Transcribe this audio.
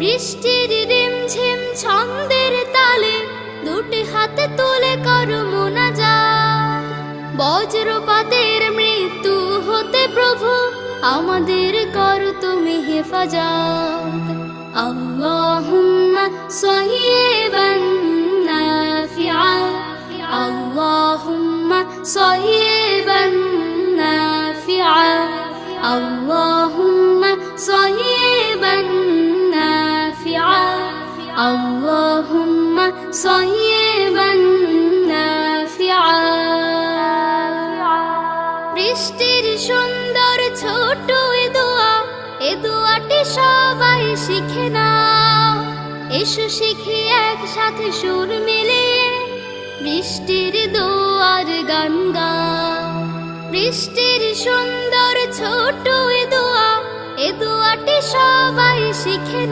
বৃষ্টির রিমঝিম ছন্দের তালে, দুটি হাতে তুলে করো মোনাজাত। বজ্রপাতের মৃত্যু হতে প্রভু, আমাদের কর তুমি হেফাজত। আল্লাহুম্মা সাইয়্যিবান নাফিআ, আল্লাহুম্মা সাইয়্যিবান আল্লাহুম্মা সাইয়্যিবান নাফিআ বৃষ্টির সুন্দর ছোট এ দোয়া, এ দোয়াটি সবাই শিখে না এসো শিখি একসাথে সুর মিলিয়ে বৃষ্টির দোয়ার গান গা বৃষ্টির সুন্দর ছোট এ দোয়া, এ দোয়াটি সবাই শিখে